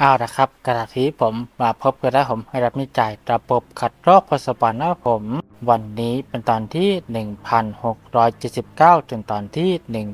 เอาละครับกระที่ผมมาพบกันแล้วผมให้รับนิจายระบบขัดรอกพสปอนนะผม วันนี้เป็นตอนที่ 1679จนตอนที่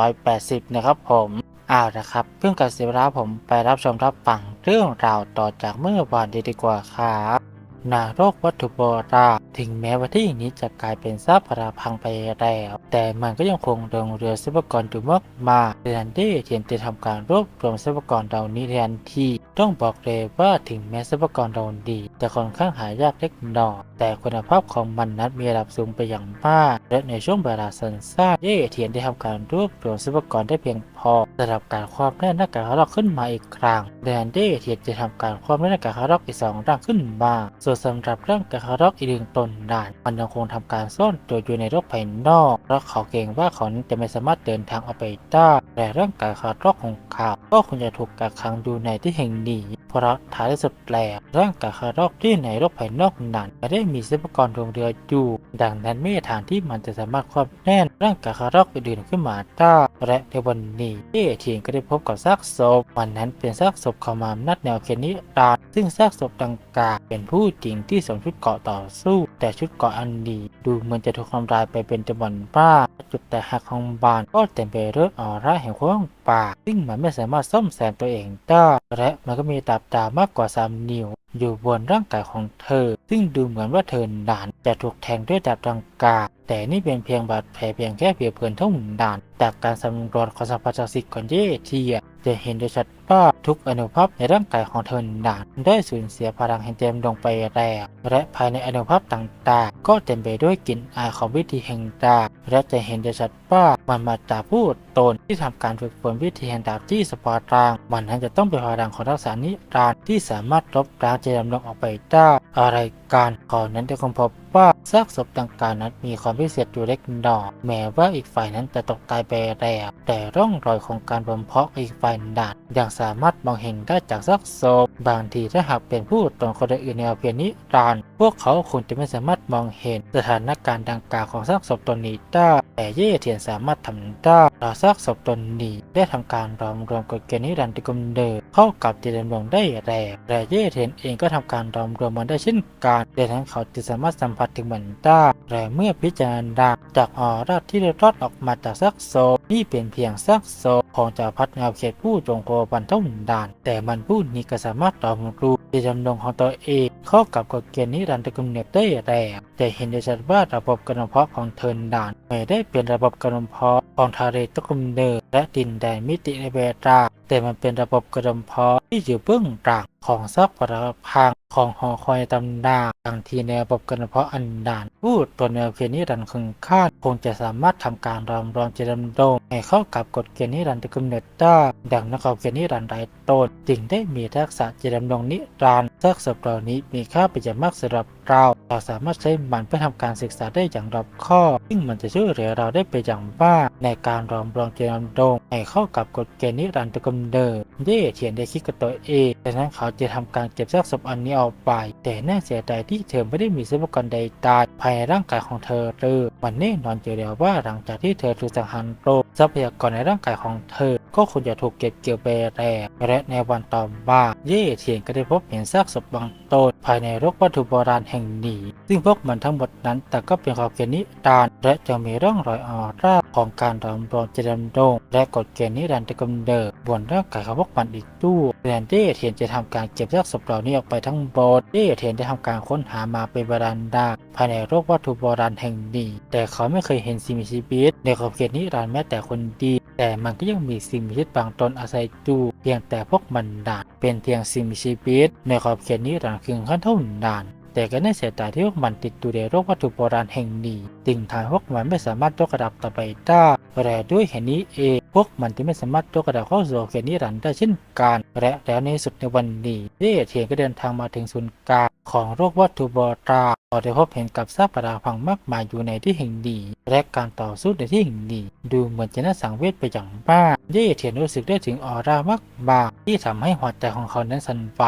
1680 นะครับผมเอาละครับเพื่อนกับสิบราผมไปรับชมรับฟังเรื่องราวต่อจากเมื่อวานดีดีกว่าครับ นาโรควัตถุโบราณถึงแม้ว่าที่นี้จะกลายเป็นซากปราพังไปแล้ว แต่มันก็ยังคงเดินเรือทรัพยากรอยู่มากมายเดนดี้เทียนจะทำการรวบรวมทรัพยากรเหล่านี้แทนที่ต้องบอกเลยว่าถึงแม้ทรัพยากรเราดีจะค่อนข้างหายากเล็กน้อยแต่คุณภาพของมันนั้นมีระดับสูงไปอย่างมาก และในช่วงเวลาสั้นๆเย่เทียนได้ทำการรวบรวมทรัพยากรได้เพียงพอสำหรับการครอบแน่นหน้ากากฮาร์ล็อกขึ้นมาอีกครั้งแดนเดเทียนจะทำการครอบแน่นหน้ากากฮาร์ล็อกอีกสองร่างขึ้นมาส่วนสำหรับร่างกากฮาร์ล็อกอีกหนึ่งตนด่านมันยังคงทำการซ่อนตัวอยู่ในโลกภายนอกเพราะเขาเกรงว่าเขาจะไม่สามารถเดินทางออกไปได้แต่ร่างกายคาร์ล็อกของเขาก็คงจะถูกกักขังอยู่ในที่แห่งนี้ เพราะท้ายสุดแล้วร่างกายคารอกที่ในโลกภายนอกนั้นไม่ได้มีทรัพยากรดวงเรืออยู่ ดังนั้นไม่มีทางที่มันจะสามารถครอบแน่นร่างกายคาร์ล็อกอื่นขึ้นมาได้และในวันนี้เอเทียนก็ได้พบกับซากศพมันนั้นเป็นซากศพของมามนัดแนวเคนนิรานซึ่งซากศพดังกล่าวเป็นผู้จริงที่สวมชุดเกราะต่อสู้ แต่ชุดเกราะอันนี้ดูเหมือนจะถูกทำลายไปเป็นจำนวนมากจุดแตกหักของบานก็เต็มไปด้วยออร่าแห่งความว่างเปล่าซึ่งมันไม่สามารถซ่อมแซมตัวเองได้และมันก็มีตับตามากกว่า 3 นิ้ว อยู่บนร่างกายของเธอ ซึ่งดูเหมือนว่าเธอหนานจะถูกแทงด้วยดาบดังกา แต่นี่เป็นเพียงบาดแผลเพียงแค่เพียงเพลินเท่านั้น จากการสำรวจของสัมภาระสิทธิ์ก่อนเยเทีย จะเห็นได้ชัดว่าทุกอนุภาพในร่างกายของเธอหนานได้สูญเสียพลังแห่งเต็มลงไปแล้วและภายในอนุภาพต่างๆ ก็เต็มไปด้วยกลิ่นอายของวิธีแห่งดาบและจะเห็นได้ชัดว่ามันมาจากผู้ตนที่ทำการฝึกฝนวิธีแห่งดาบที่สปอร์ตราง มันนั้นจะต้องเป็นพลังของทักษะนิรันดร์ที่สามารถลบล้างจะดำลงออกไปได้อะไรการขอนั้นจะค้นพบ ว่าซากศพดังกล่าวนั้นมีความพิเศษอยู่เล็กน้อยแม้ว่าอีกฝ่ายนั้นจะตกตายไปแล้วแต่ร่องรอยของการบ่มเพาะอีกฝ่ายนั้นยังสามารถมองเห็นได้จากซากศพบางทีถ้าหากเป็นผู้ตนคนอื่นในอเพียงนิรันพวกเขาคงจะไม่สามารถมองเห็นสถานการณ์ดังกล่าวของซากศพตนนี้ได้แต่เย่เทียนสามารถทำได้เราซากศพตนนี้ได้ทำการรวมรวมกฎเกณฑ์นิรันดร์ที่กำเนิดเข้ากับจิตดำรงได้แรงและเย่เทียนเองก็ทำการรวมรวมมันได้เช่นกันดังนั้นเขาจะสามารถสัมผัสถึงมันได้และเมื่อพิจารณาจากออร่าที่ได้รอดออกมาจากซักโซนี่เป็นเพียงซักโซของเจ้าพัดเงาเขตผู้จงโกบันเท่าดาน แต่มันผู้นี้ก็สามารถรวมรู้จิตดำรงของตัวเองเข้ากับกฎเกณฑ์นิรันดร์กำเนิดได้แล้ว จะเห็นได้ชัดว่าระบบการเพาะของเทินดาน ไม่ได้เป็นระบบการเพาะของทะเลตะกุมเนิดและดินแดนมิติในเบตาแต่มันเป็นระบบการเพาะที่อยู่เบื้องหลังของซากปรักพังของหอคอยตำนานบางทีในระบบการเพาะอันดานผู้ตัวแนวเพียนิรันดร์คึงคาดคงจะสามารถทำการรอมรอมเจริญโดงให้เข้ากับกฎเกณฑ์นิรันดร์กำเนิดได้ดังนักเอาเกณฑ์นิรันดร์ไรต้นจึงได้มีทักษะเจริญดงนิรันดร์ซากศพเหล่านี้มีค่าเป็นอย่างมากสำหรับเราเราสามารถใช้มันเพื่อทำการศึกษาได้อย่างรอบคอบซึ่งมันจะช่วยเหลือเราได้เป็นอย่างมากในการรอมรองเจริญดงให้เข้ากับกฎเกณฑ์นิรันดร์กำเนิดเย่เทียนได้คิดกับตัวเองดังนั้นเขาจะทำการเก็บซากศพอันนี้ออกไป แต่น่าเสียดายที่เธอไม่ได้มีทรัพยากรใดตายภายในร่างกายของเธอเลยมันแน่นอนอยู่แล้วว่าหลังจากที่เธอถูกสังหารโรคทรัพยากรในร่างกายของเธอ ก็คงจะถูกเก็บเกี่ยวไปแลกและในวันต่อมาเย่เทียนก็ได้พบเห็นซากศพบางตนภายในรกวัตถุโบราณแห่งนี้ ซึ่งพวกมันทั้งหมดนั้น แต่ก็เป็นขอบเขตนิรันดร์และจะมีร่องรอยออร่าของการรอมรวมเจริญโดงและกฎเกณฑ์นิรันดร์กำเนิดบนร่างกายของพวกมันอีกด้วยแทนที่เทียนจะทำการเก็บซากศพเหล่านี้ออกไปทั้งหมดเย่เทียนได้ทำการค้นหามาเป็นเวลานานภายในโลกวัตถุโบราณแห่งนี้แต่เขาไม่เคยเห็นสิ่งมีชีวิตในขอบเขตนิรันดร์แม้แต่คนเดียวแต่มันก็ยังมีสิ่งมีชีวิตบางตนอาศัยอยู่เพียงแต่พวกมันดานเป็นเพียงสิ่งมีชีวิตในขอบเขตนิรันดร์เพียงขั้นเท่านั้น แต่ก็น่าเสียดายที่พวกมันติดอยู่ในโลกวัตถุโบราณแห่งนี้จึงทำให้พวกมันไม่สามารถยกระดับต่อไปได้และด้วยเหตุนี้เองพวกมันจึงไม่สามารถยกระดับเข้าสู่เขตนิรันดร์ได้เช่นกันและแล้วในสุดในวันนี้เย่เทียนก็เดินทางมาถึงศูนย์กลางของโลกวัตถุโบราณ พอได้พบเห็นกับซากปราพังมากมายอยู่ในที่แห่งนี้และการต่อสู้ในที่แห่งนี้ดูเหมือนจะน่าสังเวชไปอย่างมากเย่เทียนรู้สึกได้ถึงออร่ามากมายที่ทำให้หัวใจของเขานั้นสั่นไหว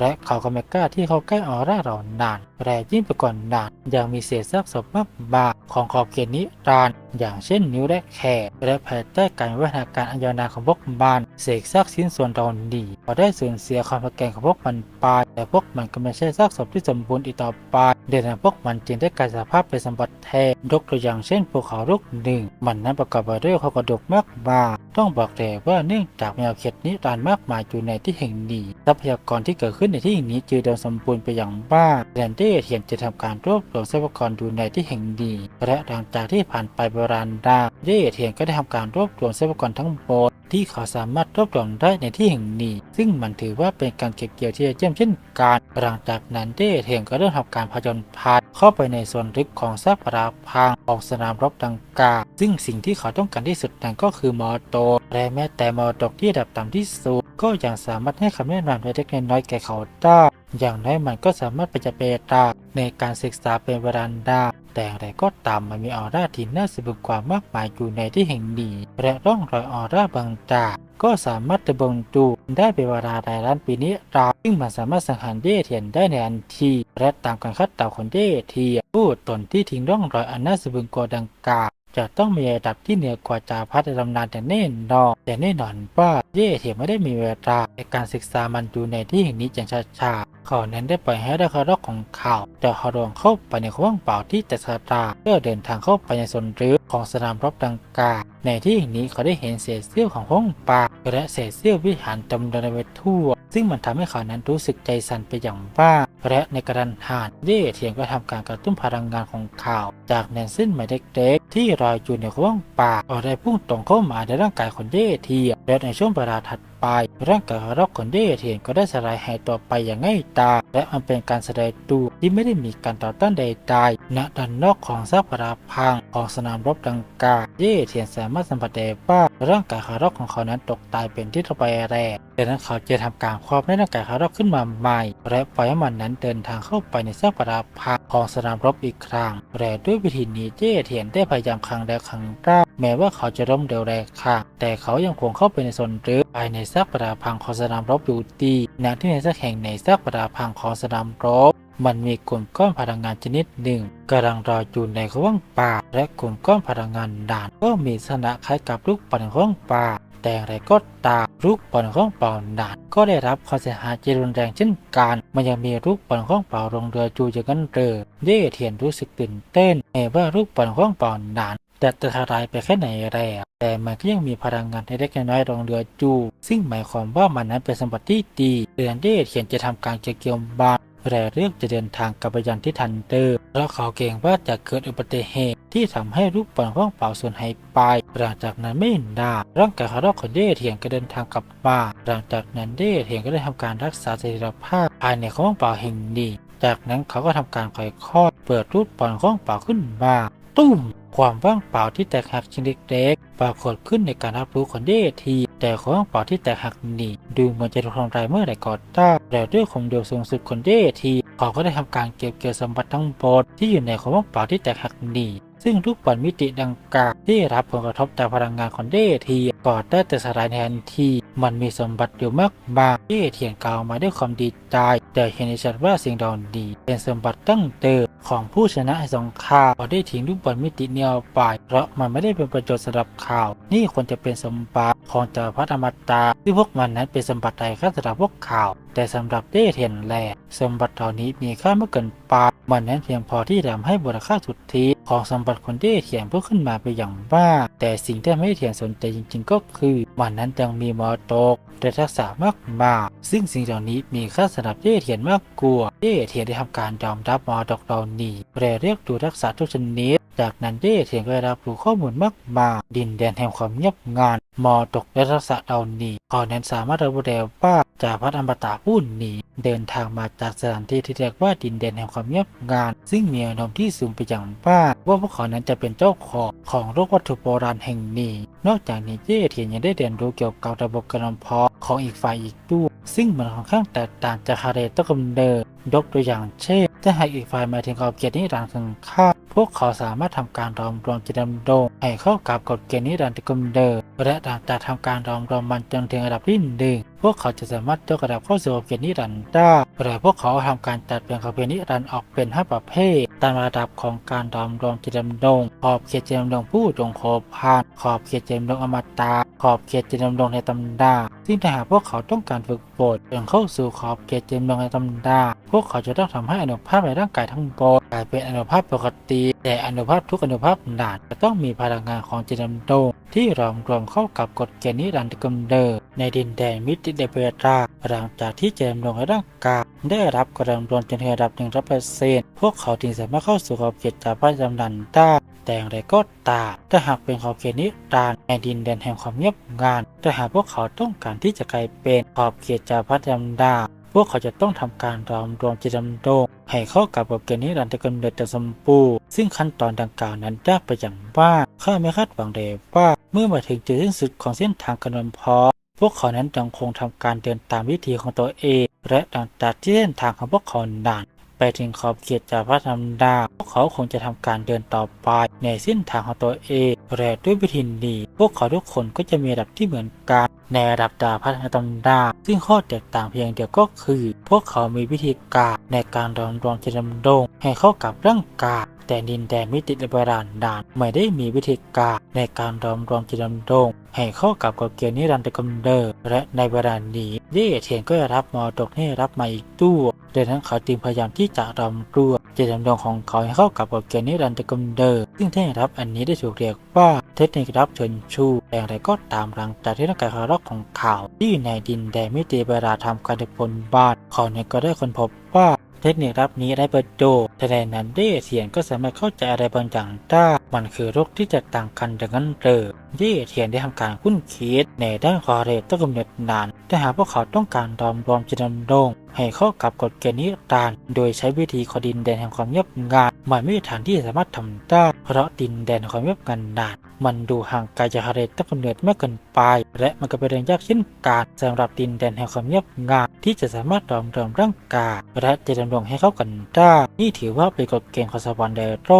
และเขาก็ไม่กล้าที่เขาใกล้ออร่าเรานานและยิ่งไปกว่านานยังมีเศษซากศพมากมายของขอบเขตนิรันดร์ อย่างเช่นนิ้วและแขนและภายใต้การวิวัฒนาการอันยาวนานของพวกมันเศษซากชิ้นส่วนเราหนีพอได้สูญเสียความแข็งของพวกมันไปแต่พวกมันก็ไม่ใช่ซากศพที่สมบูรณ์อีกต่อไปเดนพวกมันจึงได้กลายสภาพเป็นสมบัติแทนยกตัวอย่างเช่นภูเขาลูกหนึ่ง มันนั้นประกอบไปด้วยโครงกระดูกมากมายต้องบอกเลยว่าเนื่องจากแนวเขตนิรันดร์มากมายอยู่ในที่แห่งนี้ทรัพยากรที่เกิดขึ้นในที่แห่งนี้จึงเดินสมบูรณ์ไปอย่างมากแรนเดเทียนจะทำการรวบรวมทรัพยากรอยู่ในที่แห่งนี้และหลังจากที่ผ่านไปบราณดา เย่เทียนก็ได้ทำการรวบรวมทรัพยากรทั้งหมดที่เขาสามารถรวบรวมได้ในที่แห่งนี้ ซึ่งมันถือว่าเป็นการเก็บเกี่ยวที่เยี่ยมเช่นกันหลังจากนั้นเย่เทียนก็เริ่มทำการผจญภัยเข้าไปในส่วนลึกของซากปรักพังของสนามรบดังกล่าวซึ่งสิ่งที่เขาต้องการที่สุดนั้นก็คือมอโตและแม้แต่มอตกที่ระดับต่ำที่สุดก็ยังสามารถให้คำแนะนำเล็กๆน้อยๆแก่เขาได้ อย่างน้อยมันก็สามารถไปจะเปตาในการศึกษาเป็นเวลาได้แต่อย่างไรก็ตามมันมีออร่าที่น่าสะบึกกว่ามากมายอยู่ในที่แห่งนี้และร่องรอยออร่าบางจาก็สามารถจะบ่งดูได้เป็นเวลาหลายล้านปีนี้ราวซึ่งมันสามารถสังหารเย่เทียนได้ในทันที และตามการคาดเดาของเย่เทียนผู้ตนที่ทิ้งร่องรอยอันน่าสะบึงกว่าดังกล่าวจะต้องมีระดับที่เหนือกว่าจาพัฒในำนานแต่แน่นอนแต่แน่นอนว่าเย่เทียไม่ได้มีเวลาในการศึกษามันอยู่ในที่แห่งนี้อย่างช้าๆเขานั้นได้ปล่อยให้ได้คารอกของเขาแต่เขาลวงเข้าไปในห้องเปล่าที่แต่สตาเพื่อเดินทางเข้าไปในโซนรื้อของสนามรบดังกล่าวในที่นี้เขาได้เห็นเศษเสี้ยวของห้องป่าและเศษเสี้ยววิหารจำนวนไปทั่ว ซึ่งมันทำให้เขานั้นรู้สึกใจสั่นไปอย่างมาและในกระดันหานเย่เทียนก็ทำการกระตุ้นพลังงานของเขาจากแนนเส้นหมายเล็กๆที่ลอยอยู่ในห้องป่าก็ได้พุ่งตรงเข้ามาในร่างกายของเย่เทียนและในช่วงเวลาถัด ไปร่างกายของราคนที่เทียนก็ได้สลายหายตัวไปอย่างง่ายดายและมันเป็นการแสดงตัวที่ไม่ได้มีการต่อต้านใดๆณด้านนอกของซากปรักพังของสนามรบดังกล่าวเย่เทียนสามารถสัมผัสได้ว่าร่างกายของราของเขานั้นตกตายเป็นที่ระบายแรง ดังนั้นเขาจะทำการครอบในร่างกายของรอกขึ้นมาใหม่ และปล่อยให้มันนั้นเดินทางเข้าไปในซากปรักพังของสนามรบอีกครั้งและด้วยวิธีนี้เย่เทียนได้พยายามครั้งแล้วครั้งเล่าแม้ว่าเขาจะล้มเร็วแรงค่ะ แต่เขายังคงเข้าไปในโซนรื้อภายในซากปรักพังของสนามรบอยู่ดีณที่ในสักแห่งในซากปรักพังของสนามรบมันมีกลุ่มก้อนพลังงานชนิดหนึ่งกำลังรออยู่ในห้องป่า และกลุ่มก้อนพลังงานด่านก็มีลักษณะคล้ายกับลูกปั่นห้องป่า แต่อย่างไรก็ตาม ลูกบอลของเป่าด่านก็ได้รับความเสียหายเจรุนแรงเช่นกันมันยังมีลูกบอลของเป่าลงเรือจูจากนั้นเรือเย่เทียนรู้สึกตื่นเต้นแม้ว่าลูกบอลของเป่าด่านจะจะทลายไปแค่ไหนแล้วแต่มันก็ยังมีพลังงานเล็กน้อยรองเรือจู ซึ่งหมายความว่ามันนั้นเป็นสมบัติที่ดีเรือนเย่เทียนจะทำการเก็บเกี่ยวบาน แต่เลือกจะเดินทางกลับไปยังที่ทันเดอร์เพราะเขาเกรงว่าจะเกิดอุบัติเหตุที่ทำให้ลูกบอลของเปล่าส่วนหายไป หลังจากนั้นไม่นานร่างกายของรอกของเดเทียนก็เดินทางกลับมาหลังจากนั้นเดเทียนก็ได้ทำการรักษาสถิรภาพภายในของเปล่าแห่งนี้ จากนั้นเขาก็ทำการค่อยๆเปิดรูดปอลของเปล่าขึ้นมา ตุ้มความว่างเปล่าที่แตกหักชิ้นเล็กๆ ปรากฏขึ้นในการรับรู้ของเดที แต่ความว่างเปล่าที่แตกหักนี้ดูเหมือนจะถูกทำลายเมื่อไหร่ก็ตามแต่ด้วยความเร็วสูงสุดของเดที เขาก็ได้ทำการเก็บเกี่ยวสมบัติทั้งหมดที่อยู่ในความว่างเปล่าที่แตกหักนี้ ซึ่งลูกบอลมิติดังกล่าวที่รับผลกระทบจากพลังงานของเดทีก็ได้แต่สลายแทนทีมันมีสมบัติอยู่มากมายเดเทียนกล่าวมาด้วยความดีใจแต่เห็นชัดว่าสิ่งเหล่านี้เป็นสมบัติตั้งเดิมของผู้ชนะสงครามเขาได้ทิ้งลูกบอลมิติเนียวไป เพราะมันไม่ได้เป็นประโยชน์สำหรับข่าว นี่ควรจะเป็นสมบัติของจักรพรรดิอมตะที่พวกมันนั้นเป็นสมบัติใดค่าสำหรับพวกข่าว แต่สำหรับเดเทียนแลสมบัติเหล่านี้มีค่ามากเกินไปมันนั้นเพียงพอที่ทำให้มูลค่าสุทธิของสมบัติคนเดเทียนเพิ่มขึ้นมาไปอย่างมากแต่สิ่งที่ไม่เทียนสนใจจริง ๆ ก็คือมันนั้นยังมีมอตกและทักษะมากมายซึ่งสิ่งเหล่านี้มีค่าสำหรับเย่เทียนมากกว่าเย่เทียนได้ทำการยอมรับมอตกเหล่านี้และเรียกดูทักษะทุกชนิดจากนั้นเย่เทียนก็ได้รับรู้ข้อมูลมากมายดินแดนแห่งความเงียบงาน มอตกและทักษะเหล่านี้เขานั้นสามารถระบุได้ว่าจากพัฒอมตะผู้นี้ เดินทางมาจากสถานที่ที่เรียกว่าดินแดนแห่งความเงียบงาน ซึ่งมีแนวโน้มที่สูงไปอย่างมากว่าพวกเขานั้นจะเป็นเจ้าของของโลกวัตถุโบราณแห่งนี้ นอกจากนี้เย่เทียนยังได้เรียนรู้เกี่ยวกับระบบการนำเพาะของอีกฝ่ายอีกด้วยซึ่งมันค่อนข้างแตกต่างจากฮาเรต้นกำเนิดยกตัวอย่างเช่นถ้าหากอีกฝ่ายมาถึงขอบเขตนิรันดร์ของข้า พวกเขาสามารถทำการรอมรวมจิตดำดงให้เข้ากับกฎเกณฑ์นิรันดร์กำเดิมและหลังจากทำการรอมรวมมันจนถึงระดับที่หนึ่ง พวกเขาจะสามารถยกระดับเข้าสู่ขอบเขตนิรันด์ได้และพวกเขาทำการจัดเป็นขอบเขตนิรันด์ออกเป็นห้าประเภท ตามระดับของการรอมรวมจิตดำดง ขอบเขตจิตดำดงผู้จงโคพานขอบเขตจิตดำดงอมตะขอบเขตจิตดำดงในตำดาซึ่งถ้าหากพวกเขาต้องการฝึกฝนจนเข้าสู่ขอบเขตจิตดำดงในตำดาพวกเขาจะต้องทำให้อนุภาพในร่างกายทั้งหมดกลายเป็นอนุภาพปกติ แต่อนุภาพทุกอนุภาพด่านจะต้องมีพลังงานของจิตดำดงที่รวมรวมเข้ากับกฎเกณฑ์นิรันดร์กำเนิดในดินแดนมิติเดเบราหลังจากที่เจิตดำดงในร่างกายได้รับกระดำรวนจนถึงระดับหนึ่งร้อยเปอร์เซ็นต์พวกเขาจึงสามารถเข้าสู่ขอบเขตจากพระจำนันได้แต่อย่างไรก็ตามถ้าหากเป็นขอบเขตนิรันดร์ในดินแดนแห่งความเงียบงันแต่หากพวกเขาต้องการที่จะกลายเป็นขอบเขตจากพระจำดาพวกเขาจะต้องทำการรวมรวมจิตดำดงให้เข้ากับกฎเกณฑ์นิรันดร์กำเนิดแต่สมบูรณ์ซึ่งขั้นตอนดังกล่าวนั้นยากไปอย่างมากข้าไม่คาดหวังเลยว่า เมื่อมาถึงจุดสิ้นสุดของเส้นทางการเดินพอ พวกเขานั้นยังคงทำการเดินตามวิธีของตัวเอง และหลังจากที่เส้นทางของพวกเขานานไปถึงขอบเขตจากพระธรรมดา พวกเขาคงจะทำการเดินต่อไปในเส้นทางของตัวเองและด้วยวิธีนี้พวกเขาทุกคนก็จะมีระดับที่เหมือนกันในระดับดาพัฒนาตำดา ซึ่งข้อแตกต่างเพียงเดียวก็คือ พวกเขามีวิธีการในการรองรองจิตดำดงให้เข้ากับร่างกาย แต่ดินแดนมิติโบราณดานไม่ได้มีวิธีการในการรอมรวมจิตดำดงให้เข้ากับกฎเกณฑ์นิรันดร์กำเนิดและในเวลานี้เย่เทียนก็รับมอดกให้รับมาอีกตู้ดังนั้นเขาจึงพยายามที่จะรอมรวมจิตดำดงของเขาให้เข้ากับกฎเกณฑ์นิรันดร์กำเนิดซึ่งเทคนิครับอันนี้ได้ถูกเรียกว่าเทคนิครับเชิญชูแต่อย่างไรก็ตามหลังจากที่ร่างกายคารอกของเขาที่ในดินแดนมิติโบราณทำการในพลบ้านเขาเนี่ยก็ได้ค้นพบว่า เทคนิครับนี้ได้ประโยชน์แต่ในนั้นเย่เสียงก็สามารถเข้าใจอะไรบางอย่างได้ มันคือโรคที่จะต่างกันดังนั้นเลยเย่เทียนได้ทำการคุ้นคิดในด้านคอเรตต้องกำเนิดนานแต่หากพวกเขาต้องการรอมรวมจิตดำดงให้เข้ากับกฎเกณฑ์นิรันดร์โดยใช้วิธีขอดินแดนแห่งความเงียบงันมันไม่มีทางที่สามารถทำได้เพราะดินแดนแห่งความเงียบงันนานมันดูห่างไกลจากฮาเรตต้นกำเนิดมากเกินไป และมันก็เป็นเรื่องยากเช่นกันสำหรับดินแดนแห่งความเงียบงันที่จะสามารถรอมรวมร่างกายและจะดำรงให้เข้ากันได้นี่ถือว่าเป็นกฎเกณฑ์ของสวรรค์เดโร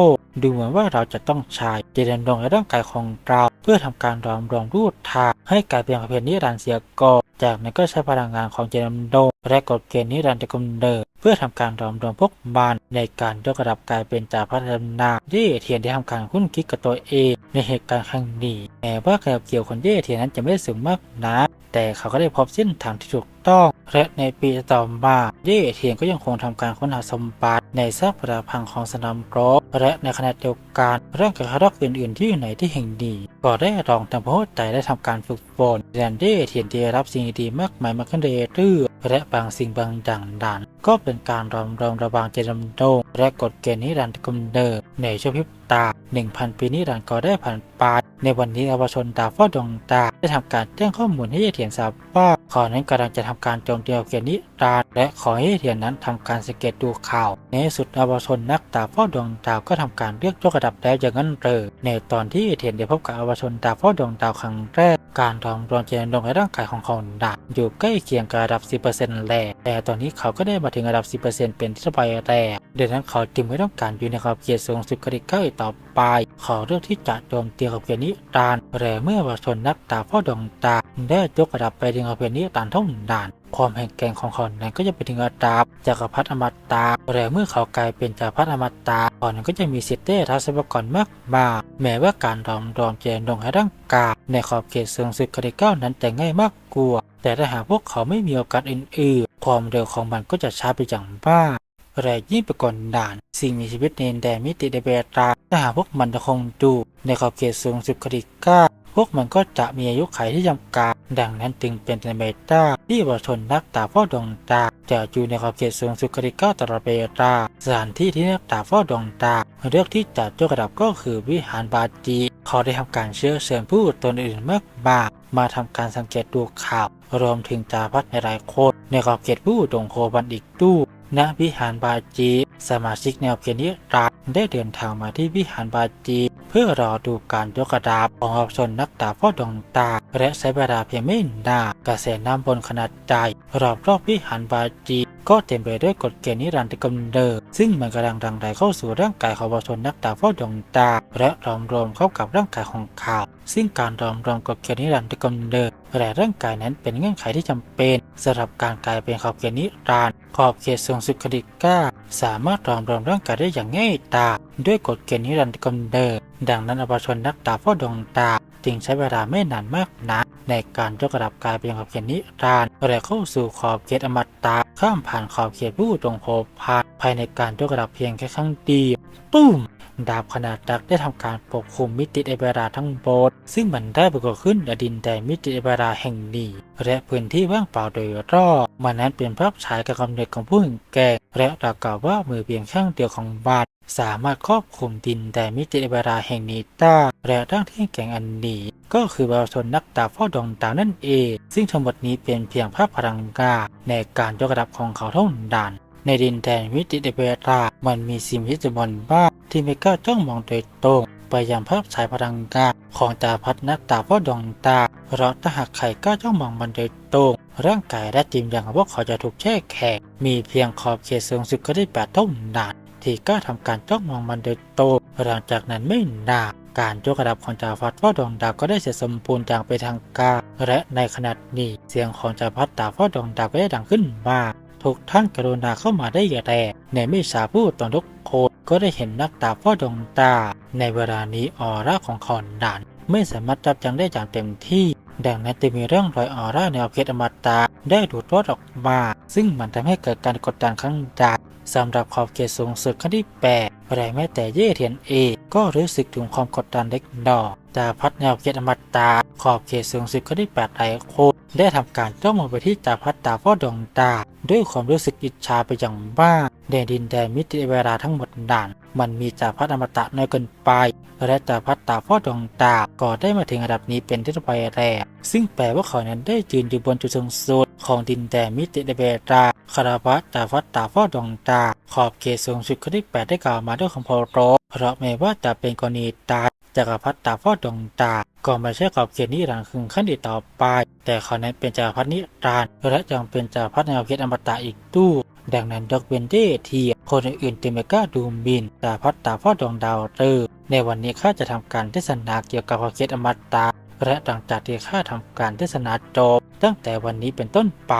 ดูเหมือนว่าเราจะต้องใช้เจะดวงในร่างกายของเรา เพื่อทำการรอมรวมรูดทาให้กลายเป็นประเภทนิรันดร์เสียก่อนจากนั้นก็ใช้พลังงานของเจดำดงและกฎเกณฑ์นิรันดร์กำเนิด เพื่อทำการรอมรวมพวกมันในการยกระดับกลายเป็นจ่าพัฒนาเย่เทียนได้ทำการคุ้นคิดกับตัวเองในเหตุการณ์ครั้งนี้แม้ว่าการเกี่ยวของเย่เทียนนั้นจะไม่ได้สูงมากนะแต่เขาก็ได้พบเส้นทางที่ถูกต้อง และในปีต่อมาเย่เทียนก็ยังคงทำการค้นหาสมบัติในซากปรักพังของสนามรบและในขณะเดียวกันร่างกายคารอกอื่น ๆ ที่อยู่ในที่แห่งนี้ก็ได้ลองทำโพสใจและทำการฝึกฝนแดนเย่เทียนได้รับสิ่งดีๆมากมายมาขึ้นเรื่อยๆและบางสิ่งบางอย่างดัน ก็เป็นการรอมรอมระวางเจดำดงและกฎเกณฑ์นิรันดร์กำเนิดในช่วงพิบตา 1,000 ปีนิรันดร์ก็ได้ผ่านไปในวันนี้อวชนดาฟ้าดวงตาได้ทำการแจ้งข้อมูลให้เยเทียนทราบว่าขอนั้นกำลังจะทำการโจมตีเกียรนิรันดร์และขอให้เยเทียนนั้นทำการสังเกตดูข่าว ในสุดอวชนนักดาฟ้าดวงดาวก็ทำการเรียกยกระดับแล้วอย่างนั้นเลยในตอนที่เยเทียนได้พบกับอวชนดาฟ้าดวงดาวครั้งแรกการรอมรวมเจนลงในร่างกายของเขาดับอยู่ใกล้เคียงกับระดับ 10%แรกแต่ตอนนี้เขาก็ได้มาถึงระดับ 10%เป็นที่สบายแรกดังนั้นเขาจึงไม่ต้องการอยู่ในขอบเขตสูงสุดกระดิกเก้าอีกต่อไปขอเลือกที่จะโจมตีขอบเขตนี้ดานแต่เมื่อประชาชนนักตาพ่อดวงตาได้ยกระดับไปถึงขอบเขตนี้ดานเท่าด่าน ความแห่งแกร่งของเขานั้นก็จะไปถึงระดับจักรพรรดิอมตะแต่เมื่อเขากลายเป็นจักรพรรดิอมตะก่อนนั้นก็จะมีสิทธิ์ได้ทรัพยากรมากมายแม้ว่าการรอมรอมเจนลงให้ร่างกายในขอบเขตสูงสุดกระดิกเก้านั้นจะง่ายมากกว่าแต่ถ้าหากพวกเขาไม่มีโอกาสอื่น ความเร็วของมันก็จะช้าไปอย่างมาและยิ่งไปกว่าด่าน สิ่งมีชีวิตในแดนมิติเดเบตาถ้าหากพวกมันจะคงดูในขอบเขตสูงสุดกริก้า พวกมันก็จะมีอายุขัยที่จำกัดดังนั้นจึงเป็นในเบตาที่ประชนนักตาเฝ้าดวงตาจะอยู่ในขอบเขตสูงสุดกริก้าตลอดเบตาสถานที่ที่นักตาเฝ้าดวงตาเลือกที่จะยกระดับก็คือวิหารบาจี เขาได้ทำการเชื้อเชิญผู้ตนอื่นมากมายมาทำการสังเกตดูข่าว รวมถึงจาพัดในหลายคนในขอบเขตผู้ดงโคบันอีกตู้ณวิหารบาจี สมาชิกแนวเพียรนิรันดร์ได้เดินทางมาที่วิหารบาจี เพื่อรอดูการยกกระดับของประชนนักดาบเฝ้าดวงตา และใช้เวลาเพียงไม่นานกระแสน้ำบนขนาดใหญ่รอบรอบวิหารบาจีก็เต็มไปด้วยกฎเกณฑ์นิรันดร์กำเนิดซึ่งมันกำลังดังไรเข้าสู่ร่างกายของประชนนักดาบเฝ้าดวงตา และรอมรวมเข้ากับร่างกายของเขาซึ่งการรอมรวมกฎเกณฑ์นิรันดร์กำเนิดและร่างกายนั้นเป็นเงื่อนไขที่จำเป็นสำหรับการกลายเป็นขอบเขตนิรันดร์ขอบเขตสูงสุดคดิก้า สามารถรอมรวมร่างกายได้อย่างง่ายดายด้วยกฎเกณฑ์นิรันดร์กำเนิดดังนั้นอภชนนักดาบเฝ้าดวงตา จึงใช้เวลาไม่นานมากนักในการยกระดับกายเป็นขอบเขตนิรันดร์และเข้าสู่ขอบเขตอมตะข้ามผ่านขอบเขตผู้ตรงโผพานภายในการยกระดับเพียงแค่ครั้งเดียวตุ้มดาบขนาดยักได้ทำการปกคลุมมิติเอเบราทั้งหมดซึ่งมันได้ปรากฏขึ้นในดินแดนมิติเอเบราแห่งนี้และพื้นที่ว่างเปล่าโดยรอบมันนั้นเป็นภาพฉายกับกำเนิดของผู้หญิงแก่และราวกับว่ามือเพียงข้างเดียวของบาท สามารถครอบคลุมดินแดนมิติเอเบราแห่งนี้ได้และร่างที่แก่งอันนี้ก็คือประชาชนนักดาบเฝ้าดวงดาวนั่นเอง ซึ่งทั้งหมดนี้เป็นเพียงภาพพลังกาในการยกระดับของเขาเท่านั้นในดินแดนมิติเบรามันมีสิ่งมีจำนวนมาที่ไม่กล้าจ้องมองโดยตรงไปยังภาพฉายพลังงาของตาพัดนักตาพ่อดวงตา เพราะถ้าหากใครกล้าจ้องมองมันโดยตรง ร่างกายและจิมอย่างของพวกเขาจะถูกแช่แข็งมีเพียงขอบเขตสูงสุดก็ได้แปดเท่านั้น ที่กล้าทำการจ้องมองมันโดยตรงหลังจากนั้นไม่นานการยกระดับของจ่าพัดพ่อดวงดาวก็ได้เสร็จสมบูรณ์อย่างเป็นทางการและในขณะนี้เสียงของจ่าพัดตาพ่อดวงดาวก็ได้ดังขึ้นมาทุกท่านกรุณาเข้ามาได้อย่าแต่ในไม่ช้าผู้ตอนทุกคนก็ได้เห็นนักดาบพ่อดวงตา ในเวลานี้ออร่าของเขาหนานไม่สามารถจับจังได้อย่างเต็มที่ ดังนั้นจะมีเรื่องรอยออร่าในอเขตอมตะได้ดูดรอดออกมา ซึ่งมันทำให้เกิดการกดดันครั้งใหญ่ สำหรับขอบเขตสูงสุดขั้นที่แปดแต่แม้แต่เย่เทียนเอ ก็รู้สึกถึงความกดดันเล็กน้อยแต่พัดแนวเขตอมตะขอบเขตสูงสุดขั้นที่แปดหลายคนได้ทำการจ้องมองไปที่จ่าพัดตาพ่อดวงตา ด้วยความรู้สึกอิจฉาไปอย่างมากในดินแดนมิติเวลาทั้งหมดด่านมันมีจ่าพัดอมตะน้อยเกินไป และจ่าพัดตาพ่อดวงตาก็ได้มาถึงระดับนี้เป็นที่ไปแรกซึ่งแปลว่าเขานั้นได้ยืนอยู่บนจุดสูงสุด ของดินแดนมิติเวลาคาราบัตจ่าพัดตาพ่อดวงตา ขอบเขตสูงสุดขั้นที่แปดได้กล่าวมาด้วยคำโพโรเพราะแม้ว่าจะเป็นกรณีตายจักรพรรดิตาพ่อดวงตา ก็ไม่ใช่ขอบเขตนิรันดร์คือขั้นอีกต่อไป แต่เขานั้นเป็นจักรพรรดินิรันดร์และยังเป็นจักรพรรดิในขอบเขตอมตะอีกตู้ดังนั้นด็อกเวนเดเทียคนอื่นๆจึงไม่กล้าดูมินจักรพรรดิตาพ่อดวงดาวเตอร์ในวันนี้ข้าจะทำการเทศนาเกี่ยวกับขอบเขตอมตะ และหลังจากที่ข้าทำการเทศนาจบตั้งแต่วันนี้เป็นต้นไป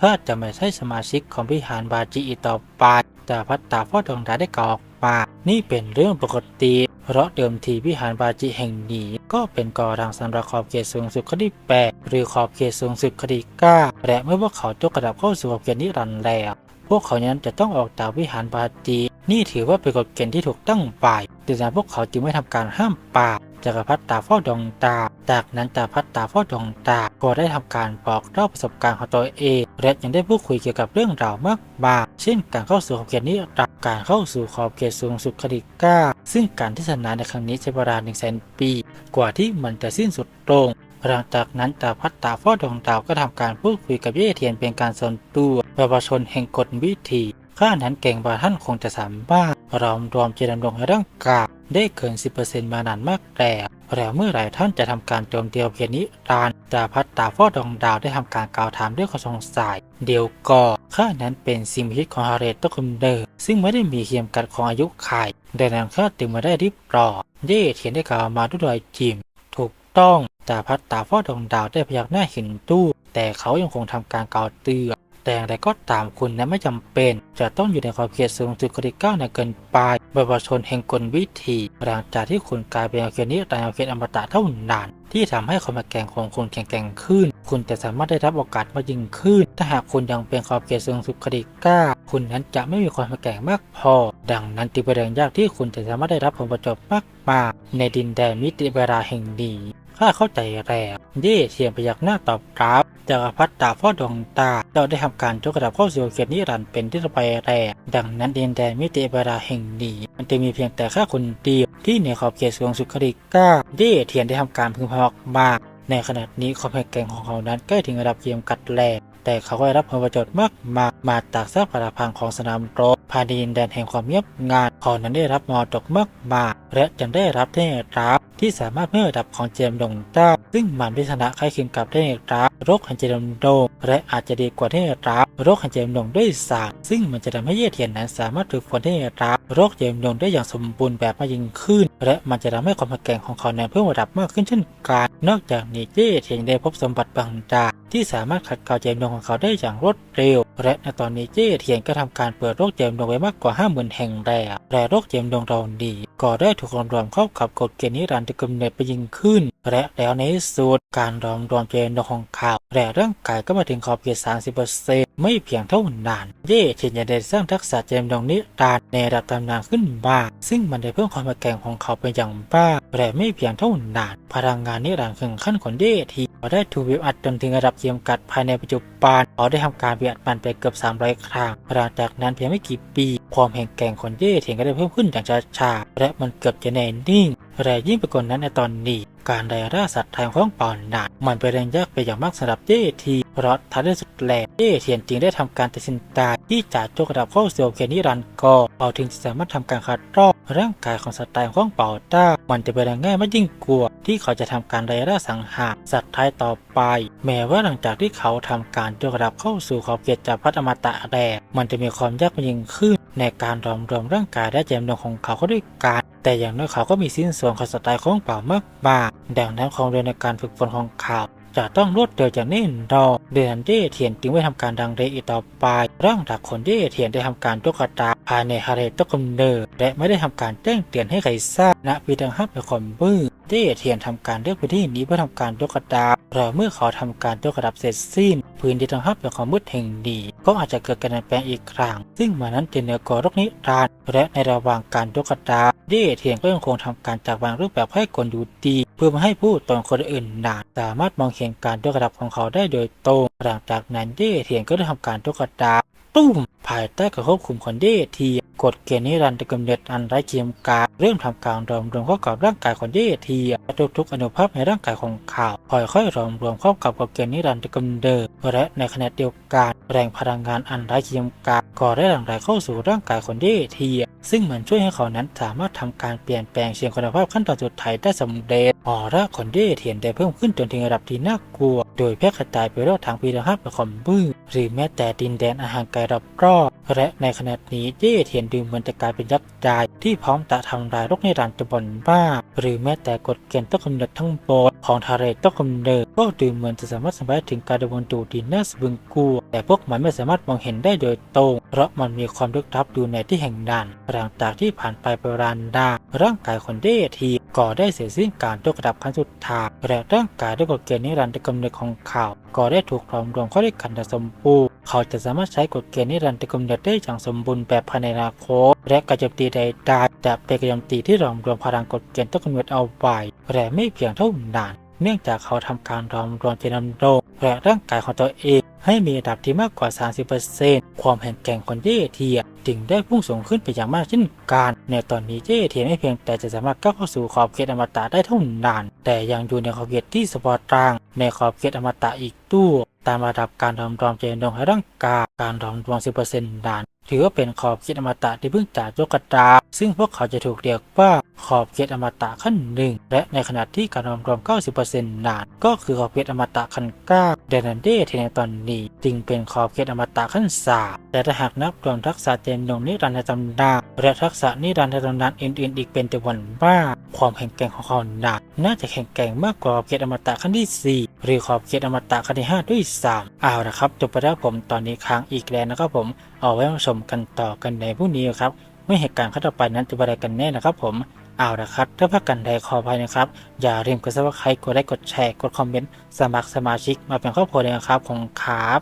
ข้าจะไม่ใช่สมาชิกของวิหารบาจีอีต่อไปแต่พัตตาพ่อดวงดาได้กล่าวออกมานี่เป็นเรื่องปกติ เพราะเดิมทีวิหารบาจีแห่งนี้ ก็เป็นกอรังสำหรับขอบเขตสูงสุดคดีแปดหรือขอบเขตสูงสุดคดีเก้าและเมื่อพวกเขาจกระดับเข้าสู่ขอบเขตนิรันดร์แล้ว พวกเขานั้นจะต้องออกจากวิหารบาจีนี่ถือว่าเป็นกฎเกณฑ์ที่ถูกตั้งไปดังนั้นพวกเขาจึงไม่ทำการห้ามปราบ จักรพรรดิตาเฝ้าดวงตา จากนั้นจักรพรรดิตาเฝ้าดวงตา ก็ได้ทำการบอกเล่าประสบการณ์ของตัวเองและยังได้พูดคุยเกี่ยวกับเรื่องราวมากมายเช่นการเข้าสู่ขอบเขตนี้รับการเข้าสู่ขอบเขตสูงสุดคดีก้าซึ่งการเทศนาในครั้งนี้ใช้เวลาหนึ่งแสนปี กว่าที่มันจะสิ้นสุดลงหลังจากนั้นจักรพรรดิตาเฝ้าดวงดาวก็ทำการพูดคุยกับเย่เทียนเป็นการส่วนตัวประชาชนแห่งกฎวิธีข้านั้นเก่งกว่าท่านคงจะสามารถรอมรวมเจริญลงในร่างกาย ได้เกิน 10%มานานมากแล้วแล้วเมื่อไหร่ท่านจะทำการโจมตีเพียนี้รานจาพัตตาฟอดองดาวได้ทำการกล่าวถามด้วยความสงสัยเดียวก่อข้านั้นเป็นสิ่งมีชีวิตของฮาเรตตกุมเดอร์ซึ่งไม่ได้มีเขียมกัดของอายุขัยดังนั้นข้าจึงมาได้ริบรอเย่เทียนได้กล่าวมาด้วยรอยจิมถูกต้องจาพัตตาฟอดองดาวได้พยักหน้าเห็นตู้แต่เขายังคงทำการกล่าวเตือน แต่อย่างไรก็ตามคุณนั้นไม่จำเป็น จะต้องอยู่ในขอบเขตสูงสุดคดีก้าวในเกินไปประชาชนแห่งกลวิธีหลังจากที่คุณกลายเป็นอบเขตนี้ตามขอบเขตอมตะเท่านั้นที่ทำให้ความแกร่งของคุณแข็งแกร่งขึ้น คุณจะสามารถได้รับโอกาสมากยิ่งขึ้น ถ้าหากคุณยังเป็นขอบเขตสูงสุดคดีก้า คุณนั้นจะไม่มีความแข็งมากพอ ดังนั้นจึงเป็นเรื่องยากที่คุณจะสามารถได้รับผลประโยชน์มากมาในดินแดนมิติเวลาแห่งนี้ ข้าเข้าใจแล้วเย่เทียมพยักหน้าตอบรับจักรพรรดิตาพ่อดวงตาเราได้ทำการยกระดับเข้าสู่เขตนิรันดร์เป็นที่ไปแรกดังนั้นดินแดนมิติเวลาแห่งนี้ มันจะมีเพียงแต่ข้าคนเดียวที่ในขอบเขตสูงสุดคดีก้าเย่เทียนได้ทำการพึงพอกมากในขณะนี้ความแข็งแกร่งของเขานั้นใกล้ถึงระดับเกียมกัดแรกแต่เขาก็ได้รับผลประโยชน์มากมายมาจากทรัพยพังของสนามรบภานดินแดนแห่งความเงียบงานเขานั้นได้รับมรดกมากมายและยังได้รับเทพรับ ที่สามารถเพิ่มระดับของเจมดงได้ซึ่งมันพิชนะคล้ายคลึงกับเทพรับโรคแห่งเจมดงและอาจจะดีกว่าเทพรับโรคแห่งเจมดงด้วยสารซึ่งมันจะทำให้เย่เทียนนั้นสามารถฝึกฝนเทพรับโรคเจมดงได้อย่างสมบูรณ์แบบมากยิ่งขึ้น และมันจะทำให้ความแข็งของเขานั้นเพิ่มระดับมากขึ้นเช่นกัน นอกจากนี้เย่เทียนยังได้พบสมบัติบางอย่างที่สามารถขัดเกลาเจมส์ดงของเขาได้อย่างรวดเร็ว และในตอนนี้เย่เทียนก็ทำการเปิดโรคเจมส์ดงไว้มากกว่า50,000แห่งแล้วและโรคเจมส์ดงเราดีก็ได้ถูกรวมรวมเข้ากับกฎเกณฑ์นิรันดร์กำเนิดไปยิ่งขึ้น และแล้วในสุดการรวมรวมเจมส์ดงของเขาและร่างกายก็มาถึงขอบเขต30% ไม่เพียงเท่านั้นเย่เทียนยังได้สร้างทักษะเจมส์ดงนิรันด์ในระดับตำนานขึ้นมาซึ่งมันได้เพิ่มความแข็งของเขาเป็นอย่างมากและไม่เพียงเท่านั้นพลังงานนิรันดร์ถึงขั้นของเย่ทีเขาได้ถูกวิอัดจนถึงระดับเยียมกัดภายในปัจจุบันเขาได้ทำการเบียดมันไปเกือบ300ครั้งหลังจากนั้นเพียงไม่กี่ปี ความแข็งแกร่งของเย่เทียนก็ได้เพิ่มขึ้นอย่างช้าๆและมันเกือบจะแน่นิ่งและยิ่งไปกว่านั้นในตอนนี้ การไล่ล่าสัตว์ทางของปอนนานมันเป็นเรื่องยากไปอย่างมากสำหรับเย่ทีเพราะท้ายที่สุดแล้วเย่เทียนจึงได้ทำการตัดสินใจที่จะจกระดับเข้าสู่เขตนิรันก่อเขาถึงจะสามารถทำการคัดลอกร่างกายของสัตว์ตายของป่าได้มันจะเป็นเรื่องง่ายมากยิ่งกว่าที่เขาจะทำการไล่ล่าสังหารสัตว์ท้ายต่อไป แม้ว่าหลังจากที่เขาทำการจกระดับเข้าสู่ขอบเขตจากพัฒมตะแรกมันจะมีความยากมายิ่งขึ้นในการรวมรวมร่างกายและแจมดวงของเขาเข้าด้วยกัน แต่อย่างน้อยเขาก็มีสิ้นส่วนของสไตล์ของเป่ามากมากดังนั้นความเร็วในการฝึกฝนของเขาจะต้องรวดเร็วอย่างแน่นอนเดือนเด้เทียนจึงไม่ทำการดังเรอีกต่อไปร่างดักคนเด่เทียนได้ทำการยกกระตาภายในฮาเรตกำเนิดและไม่ได้ทำการแจ้งเตือนให้ใครทราบณปีดังฮับเป็นคนมืด เด้เทียนทำการเลือกพื้นที่นี้เพื่อทำการยกกระดับและเมื่อเขาทำการยกกระดับเสร็จสิ้น พื้นที่ดังฮับเป็นความมืดแห่งนี้ก็อาจจะเกิดการเปลี่ยนแปลงอีกครั้ง ซึ่งมันนั้นจะเหนือกว่าโรคนิรันดร์และในระหว่างการยกกระดับเด้เทียนก็ยังคงทำการจากวางรูปแบบให้คนดูดีเพื่อม่ให้ผู้ตนคนอื่นนานสามารถมองเห็นการยกระดับของเขาได้โดยตรงหลังจากนั้นเดเทียนก็ได้ทำการยกระดับตุ้มภายใต้การควบคุมของเดเทียน กฎเกณฑ์นิรันดร์กำเนิดอันไร้เกียมกาเริ่มทำการรวมรวมเข้ากับร่างกายของเดเทียและทุกๆอนุภาคในร่างกายของเขาค่อยๆรวมรวมเข้ากับกฎเกณฑ์นิรันดร์กำเนิดและในขณะเดียวกันแรงพลังงานอันไร้เกียมกาก็ได้หลั่งไหลเข้าสู่ร่างกายของเดเทีย ซึ่งมันช่วยให้เขานั้นสามารถทำการเปลี่ยนแปลงเชิงคุณภาพขั้นตอนสุดท้ายได้สำเร็จออร่าของเดเทียนได้เพิ่มขึ้นจนถึงระดับที่น่ากลัว โดยแพร่กระจายไปรอบทางปีละห้าเป็นคอมมืดหรือแม้แต่ดินแดนอาหารไกลรอบๆและในขณะนี้เดเทียนดูเหมือนจะกลายเป็นยักษ์ใหญ่ที่พร้อมจะทำลายโรคในรันตะบนบ้า หรือแม้แต่กฎเกณฑ์ต้นกำเนิดทั้งหมดของทาเรตต้นกำเนิดก็ดูเหมือนจะสามารถสัมผัสถึงการดำเนินดูดีน่าสะบึงกลัวแต่พวกมันไม่สามารถมองเห็นได้โดยตรง เพราะมันมีความลึกลับอยู่ในที่แห่งนั้นหลังจากที่ผ่านไปประมาณดาร่างกายของเดทีก็ได้เสียสิ้นการยกระดับขั้นสุดท้ายและร่างกายด้วยกฎเกณฑ์นิรันดร์กำเนิดของเขาก็ได้ถูกรวมรวมเข้าด้วยกันสมบูรณ์เขาจะสามารถใช้กฎเกณฑ์นิรันดร์กำเนิดได้อย่างสมบูรณ์แบบภายในอนาคตและการโจมตีใดๆจะเป็นการโจมตีที่รวมรวมพลังกฎเกณฑ์ต้นกำเนิดเอาไว้และไม่เพียงเท่านั้นเนื่องจากเขาทำการรวมรวมเจนำโดและร่างกายของตัวเอง ให้มีระดับที่มากกว่า 30%ความแข็งแกร่งของเย่เทียจึงได้พุ่งสูงขึ้นไปอย่างมากเช่นกัน ในตอนนี้เย่เทียไม่เพียงแต่จะสามารถก้าวเข้าสู่ขอบเขตอมตะได้เท่านั้น แต่ยังอยู่ในขอบเขตที่สปอร์ตราง ในขอบเขตอมตะอีกตัวตามระดับการรอมรอมเจนดงให้ร่างกายการรอมรวม10%นั้น ถือว่าเป็นขอบเขตอมตะที่เพิ่งจากยกกระดาซึ่งพวกเขาจะถูกเรียกว่าขอบเขตอมตะขั้นหนึ่งและในขณะที่การรวมรวม 90%นาน ก็คือขอบเขตอมตะขั้น9เดนันเดที่ในตอนนี้ จึงเป็นขอบเขตอมตะขั้น3แต่ถ้าหากนับรวมทักษะเจนดงนิรันดร์ตำนานและทักษะนิรันดร์ตำนานอื่นๆอีกเป็นจำนวนมากความแข็งแกร่งของเขาหนักน่าจะแข็งแกร่งมากกว่าขอบเขตอมตะขั้นที่ 4 หรือขอบเขตอมตะขั้นที่5ด้วยซ้ำเอาละครับจบไปแล้วผมตอนนี้ค้างอีกแล้วนะครับผมเอาไว้มาชมกันต่อกันในพรุ่งนี้ครับเมื่อเหตุการณ์ขั้นต่อไปนั้นจะเป็นอะไรกันแน่นะครับ ผมเอาละครับถ้าพักกันใดขออภัยนะครับ อย่าลืมกดซับสไครต์กดไลค์กดแชร์กดคอมเมนต์สมัครสมาชิกมาเป็นครอบครัวเลยนะครับของครับ